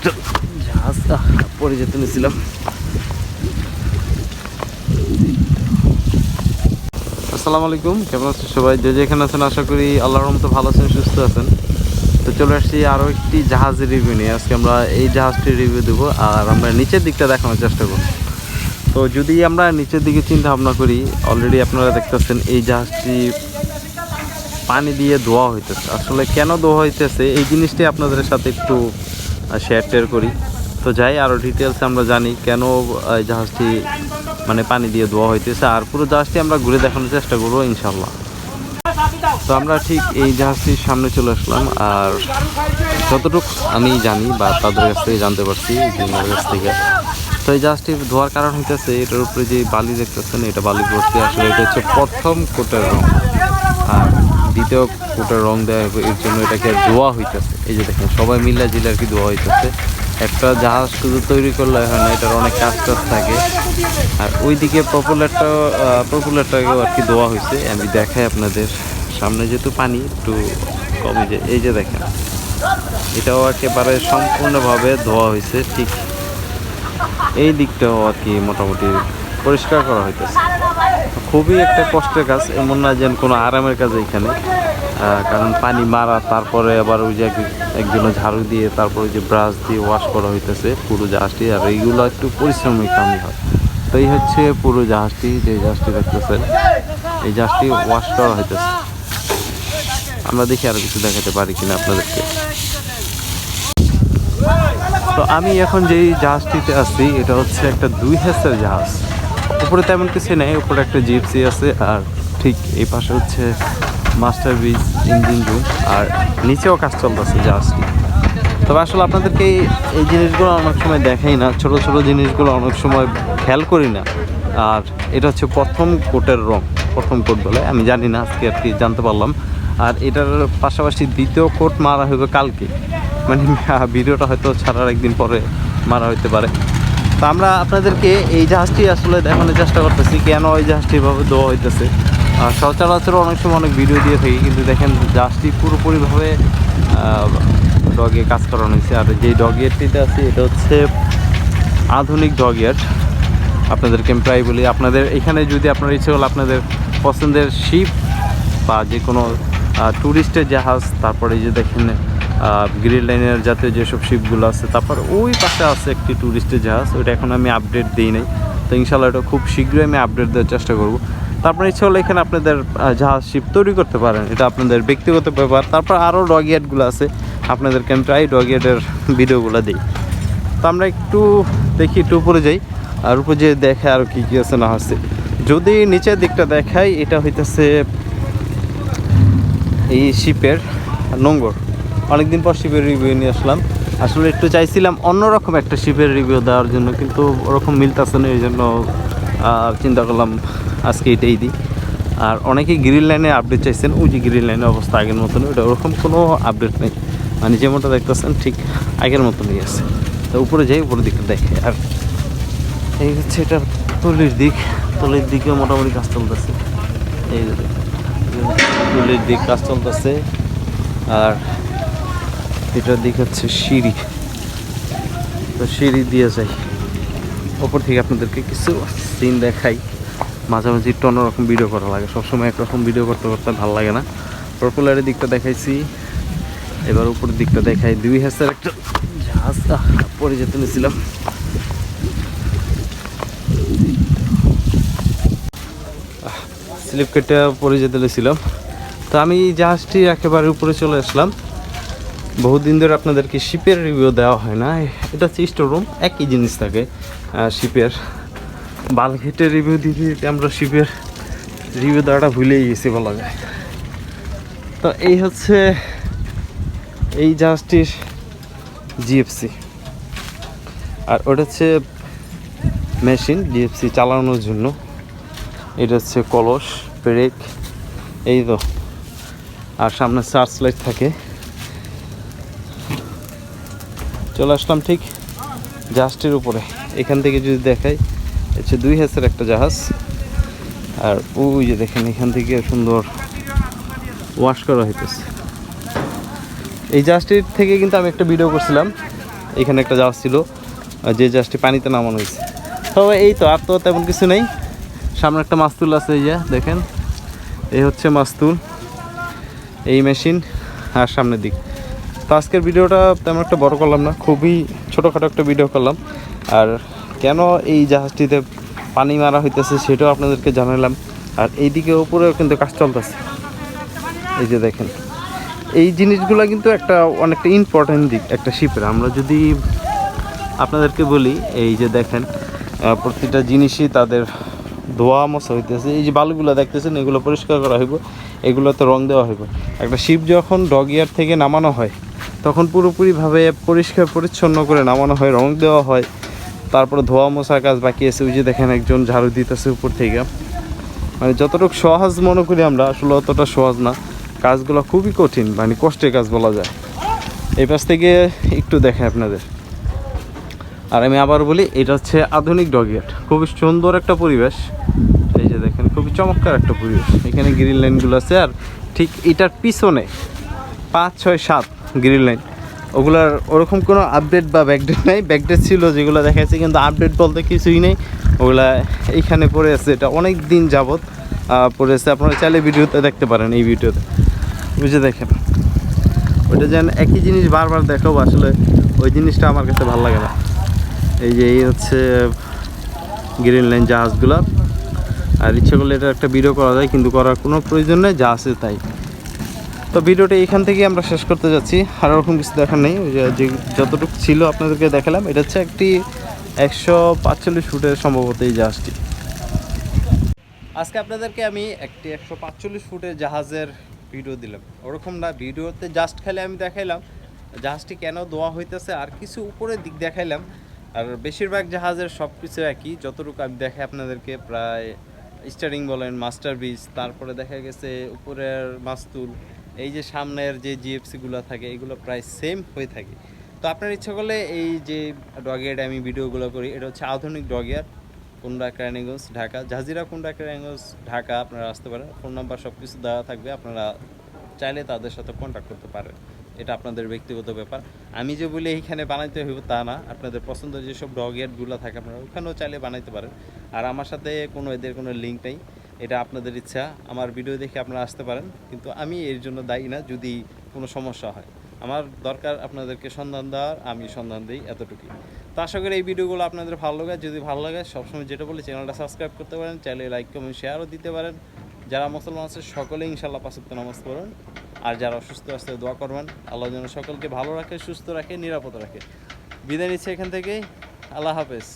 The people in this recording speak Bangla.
একটা জাহাজ পরে যেতে নিয়েছিলাম। আসসালামু আলাইকুম কেমন আছেন সবাই? যে যেখানে আছেন আশা করি আল্লাহর রহমতে ভালো আছেন সুস্থ আছেন। তো চলে আসছি আরও একটি জাহাজের রিভিউ নিয়ে। আজকে আমরা এই জাহাজটির রিভিউ দেবো আর আমরা নিচের দিকটা দেখানোর চেষ্টা করব। তো যদি আমরা নিচের দিকে চিন্তা ভাবনা করি অলরেডি আপনারা দেখতেছেন এই জাহাজটি পানি দিয়ে ধোয়া হইতেছে। আসলে কেন ধোয়া হইতেছে? এই জিনিসটি আপনাদের সাথে একটু শেয়ার টেয়ার করি। তো যাই আরও ডিটেলস আমরা জানি কেন এই জাহাজটি মানে পানি দিয়ে ধোয়া হইতেছে। আর পুরো জাহাজটি আমরা ঘুরে দেখানোর চেষ্টা করব ইনশাল্লাহ তো আমরা ঠিক এই জাহাজটির সামনে চলে আসলাম। আর যতটুকু আমি জানি বা তাদের কাছ থেকে জানতে পারছি কাছ থেকে, তো এই জাহাজটি ধোয়ার কারণ হইতেছে, এটার উপরে যে বালি দেখতেছেন, এটা বালি ভর্তি। আসলে এটা হচ্ছে প্রথম কোটের রং। আর দ্বিতীয় কোটের রং দেওয়া এর জন্য এটাকে ধোয়া হইতেছে। এই যে দেখেন, সবাই মিলে জিলে আর কি ধোয়া হইতেছে। একটা জাহাজ শুধু তৈরি করলে হয় না, এটার অনেক কাজ টাজ থাকে। আর ওইদিকে পপুলারটা পপুলারটাকেও আর কি ধোয়া হয়েছে আমি দেখাই আপনাদের, সামনে যেহেতু পানি, একটু কমে যায়। এই যে দেখেন, এটাও একেবারে সম্পূর্ণভাবে ধোয়া হয়েছে ঠিক এই দিকটাও আর কি মোটামুটি পরিষ্কার করা হইতেছে। খুবই একটা কষ্টের কাজ, এমন না যেন কোনো আরামের কাজ এখানে কারণ পানি মারা, তারপরে আবার ওই যে এক- একজনে ঝাড়ু দিয়ে, তারপরে ওই যে ব্রাশ দিয়ে ওয়াশ করা হইতেছে পুরো জাহাজটি, আর এইগুলো একটু পরিশ্রমিক কামই হয়। তো এই হচ্ছে পুরো জাহাজটি, যে জাহাজটি দেখতেছেন, এই জাহাজটি ওয়াশ করা হইতেছে। আমরা দেখি আরও কিছু দেখাতে পারি কিনা আপনাদেরকে। তো আমি এখন যেই জাহাজটিতে আছি, এটা হচ্ছে একটা দুই হেসের জাহাজ। উপরে তেমন কিছু নেই, উপরে একটা জিপসি আছে আর ঠিক এই পাশে হচ্ছে মাস্টার বিচ ইঞ্জিন রুম আর নিচেও কাজ চলতেছে জাহাজটি তবে আসলে আপনাদেরকে এই- জিনিসগুলো অনেক সময় দেখাই না, ছোট ছোট জিনিসগুলো অনেক সময় খেয়াল করি না। আর এটা হচ্ছে প্রথম কোটের রং, প্রথম কোট বলে, আমি জানি না, আজকে আর কি জানতে পারলাম। আর এটার পাশাপাশি দ্বিতীয় কোট মারা হবে কালকে। মানে ভিডিওটা হয়তো ছাড়ার একদিন পরে মারা হইতে পারে। তো আমরা আপনাদেরকে এই জাহাজটি আসলে দেখানোর চেষ্টা করতেছি, কেন এই জাহাজটি এভাবে দেওয়া হইতেছে। সচরাচর অনেক সময় অনেক ভিডিও দিয়ে থাকি, কিন্তু দেখেন জাহাজটি পুরোপুরিভাবে ডগে কাজ করানো হয়েছে। আর যেই ডগিয়ারটিতে আছে, এটা হচ্ছে আধুনিক ডগিয়ার আপনাদেরকে আমি প্রায় বলি, আপনাদের এখানে যদি আপনার ইচ্ছে হলো আপনাদের পছন্দের শিপ বা যে কোনো ট্যুরিস্টের জাহাজ, তারপরে যে দেখেন গ্রিল লাইনের জাতীয় যেসব শিপগুলো আছে, তারপর ওই পাশে আছে একটি ট্যুরিস্টের জাহাজ, ওইটা এখন আমি আপডেট দিই নাই। তো ইনশাল্লাহ এটা খুব শীঘ্রই আমি আপডেট দেওয়ার চেষ্টা করব। তারপরে ইচ্ছে হলে এখানে আপনাদের জাহাজ শিপ তৈরি করতে পারেন, এটা আপনাদের ব্যক্তিগত ব্যাপার। তারপর আরও ডগিয়ার্ডগুলো আছে, আপনাদেরকে আমি প্রায় ডগিয়ার্ডের ভিডিওগুলো দিই। তো আমরা একটু দেখি, একটু উপরে যাই। আর উপরে যে দেখে আর কি কী আছে না আছে। যদি নিচের দিকটা দেখাই, এটা হইতেছে এই শিপের নোংর অনেকদিন পর শিপের রিভিউ নিয়ে আসলাম। আসলে একটু চাইছিলাম অন্যরকম একটা শিপের রিভিউ দেওয়ার জন্য, কিন্তু ওরকম মিলতেছে না, এই জন্য চিন্তা করলাম আজকে এটাই দিই। আর অনেকেই গ্রিল লাইনে আপডেট চাইছেন, ওই যে গ্রিল লাইনের অবস্থা আগের মতন ওটা ওরকম কোনো আপডেট নেই। মানে যেমনটা দেখতেছেন, ঠিক আগের মতনই আছে। তো উপরে যাই, উপরের দিকে দেখে আর এই হচ্ছে এটা তলির দিক। তলির দিকেও মোটামুটি কাজ চলতেছে। এই তলির দিক কাজ চলতেছে। আর এটার দিক হচ্ছে সিঁড়ি। তো সিঁড়ি দিয়ে যাই। ওপর থেকে আপনাদেরকে কিছু সিন দেখাই। মাঝামাঝি একটু অন্যরকম ভিডিও করা লাগে। সবসময় একরকম ভিডিও করতে করতে ভালো লাগে না। পপুলারের দিকটা দেখাইছি। এবার উপরের দিকটা দেখাই। দুই হাজার একটা জাহাজ। পরে যেতে নিয়েছিলাম। স্লিপ কেটে পরে যেতে নিয়েছিলাম। তো আমি জাহাজটি একেবারে উপরে চলে আসলাম। বহুদিন ধরে আপনাদেরকে শিপের রিভিউ দেওয়া হয় না। এটা হচ্ছে স্টোর রুম একই জিনিস থাকে শিপের বালঘেটের রিভিউ দিতে দিতে আমরা শিপের রিভিউ দেওয়াটা ভুলেই গেছি বলা যায়। তো এই হচ্ছে এই জাহাজটির জিএফসি আর ওটা হচ্ছে মেশিন জিএফসি চালানোর জন্য। এটা হচ্ছে কলস ব্রেক এই তো। আর সামনে সার্চ লাইট থাকে। চলে আসলাম ঠিক জাহাজটির উপরে। এখান থেকে যদি দেখাই, হচ্ছে দুই হাজার একটা জাহাজ। আর ওই যে দেখেন, এখান থেকে সুন্দর ওয়াশ করা হইতেছে। এই জাহাজটির থেকে কিন্তু আমি একটা ভিডিও করছিলাম। এখানে একটা জাহাজ ছিল যে জাহাজটি পানিতে নামানো হয়েছে। তবে এই তো, আর তো তেমন কিছু নেই। সামনে একটা মাস্তুল আছে, এই যে দেখেন। এই হচ্ছে মাস্তুল, এই মেশিন, আর সামনের দিক। তো আজকের ভিডিওটা তেমন একটা বড় করলাম না, খুবই ছোটোখাটো একটা ভিডিও করলাম। আর কেন এই জাহাজটিতে পানি মারা হইতেছে সেটাও আপনাদেরকে জানালাম আর এইদিকে ওপরেও কিন্তু কাজ চলতেছে। এই যে দেখেন, এই জিনিসগুলো কিন্তু একটা অনেকটা ইম্পর্টেন্ট দিক একটা শিপের আমরা যদি আপনাদেরকে বলি, এই যে দেখেন প্রতিটা জিনিসই তাদের ধোয়া মশা হইতেছে। এই যে বালুগুলো দেখতেছেন, এগুলো পরিষ্কার করা হইব, এগুলোতে রং দেওয়া হইব। একটা শিপ যখন ডগিয়ার থেকে নামানো হয় তখন পুরোপুরিভাবে পরিষ্কার, পরিচ্ছন্ন করে নামানো হয়, রং দেওয়া হয়। তারপরে ধোয়া মশার কাজ বাকি আছে। ওই যে দেখেন একজন ঝাড়ু দিতেছে উপর থেকে। মানে যতটুকু সহজ মনে করি আমরা, আসলে অতটা সহজ না। কাজগুলো খুবই কঠিন মানে কষ্টের কাজ বলা যায়। এই পাশ থেকে একটু দেখেন আপনাদের। আর আমি আবার বলি, এটা হচ্ছে আধুনিক ডগিয়াট খুবই সুন্দর একটা পরিবেশ। এই যে দেখেন, খুবই চমৎকার একটা পরিবেশ। এখানে গ্রিন লাইনগুলো আছে আর ঠিক এটার পিছনে পাঁচ, ছয়, সাত গ্রিন লাইন। ওগুলার ওরকম কোনো আপডেট বা ব্যাকডেট নাই। ব্যাকডেট ছিল যেগুলো দেখা যাচ্ছে কিন্তু আপডেট বলতে কিছুই নেই। ওগুলা এইখানে পড়ে আছে। এটা অনেক দিন যাবৎ পড়ে আছে। আপনারা চাইলে ভিডিওতে দেখতে পারেন এই ভিডিওতে। বুঝে দেখেন। ওইটা যেন একই জিনিস বারবার দেখাবো, আসলে ওই জিনিসটা আমার কাছে ভালো লাগে না। এই যে এই হচ্ছে গ্রিন লাইন জাহাজগুলো। আর ইচ্ছে করলে এটা একটা ভিডিও করা যায়, কিন্তু করার কোনো প্রয়োজন নেই আছে তাই। তো ভিডিওটা এখান থেকে আমরা শেষ করতে যাচ্ছি। আর ওরকম কিছু দেখার নেই। ওই যে যে যতটুকু ছিল আপনাদেরকে দেখালাম, এটা হচ্ছে একটি একশো পাঁচচল্লিশ ফুটের সম্ভবত এই জাহাজটি। আজকে আপনাদেরকে আমি একটি একশো পাঁচচল্লিশ ফুটের জাহাজের ভিডিও দিলাম। ওরকম না, ভিডিওতে জাস্ট খালি আমি দেখাইলাম, জাহাজটি কেন দোয়া হইতেছে আর কিছু উপরের দিক দেখাইলাম। আর বেশিরভাগ জাহাজের সব কিছু একই। যতটুকু আমি দেখাই আপনাদেরকে প্রায় স্টারিং বলেন মাস্টার ব্রিজ তারপরে দেখা গেছে উপরের মাস্তুল এই যে সামনের যে জিএফসিগুলো থাকে, এগুলো প্রায় সেম হয়ে থাকে। তো আপনার ইচ্ছা করলে এই যে ডগিয়ার আমি ভিডিওগুলো করি, এটা হচ্ছে আধুনিক ডগিয়ার কুন্ডা ক্রাইনিগঞ্জ ঢাকা জাজিরা কুন্ডা ক্রাইনিগঞ্জ ঢাকা আপনারা আসতে পারেন। ফোন নাম্বার সব কিছু দেওয়া থাকবে, আপনারা চাইলে তাদের সাথে কন্ট্যাক্ট করতে পারেন। এটা আপনাদের ব্যক্তিগত ব্যাপার। আমি যে বলি এইখানে বানাইতে হইব তা না। আপনাদের পছন্দের যেসব ডগেটগুলো থাকে, আপনারা ওখানেও চাইলে বানাইতে পারেন। আর আমার সাথে কোনো এদের কোনো লিঙ্ক নেই। এটা আপনাদের ইচ্ছা, আমার ভিডিও দেখে আপনারা আসতে পারেন, কিন্তু আমি এর জন্য দায়ী না যদি কোনো সমস্যা হয়। আমার দরকার আপনাদেরকে সন্ধান দেওয়ার, আমি সন্ধান দিই এতটুকুই। তো আশা করি এই ভিডিওগুলো আপনাদের ভালো লাগে। যদি ভালো লাগে, সবসময় যেটা বলি, চ্যানেলটা সাবস্ক্রাইব করতে পারেন, চাইলে লাইক কমেন্ট শেয়ারও দিতে পারেন। যারা মুসলমান আছে সকলে ইনশাল্লাহ পাঁচত্ব নামাজ পড়ুন। আর যারা অসুস্থ আছে, দোয়া করবেন। আল্লাহ যেন সকলকে ভালো রাখে, সুস্থ রাখে, নিরাপদ রাখে। বিদায় নিচ্ছে এখান থেকে আল্লাহ হাফেজ।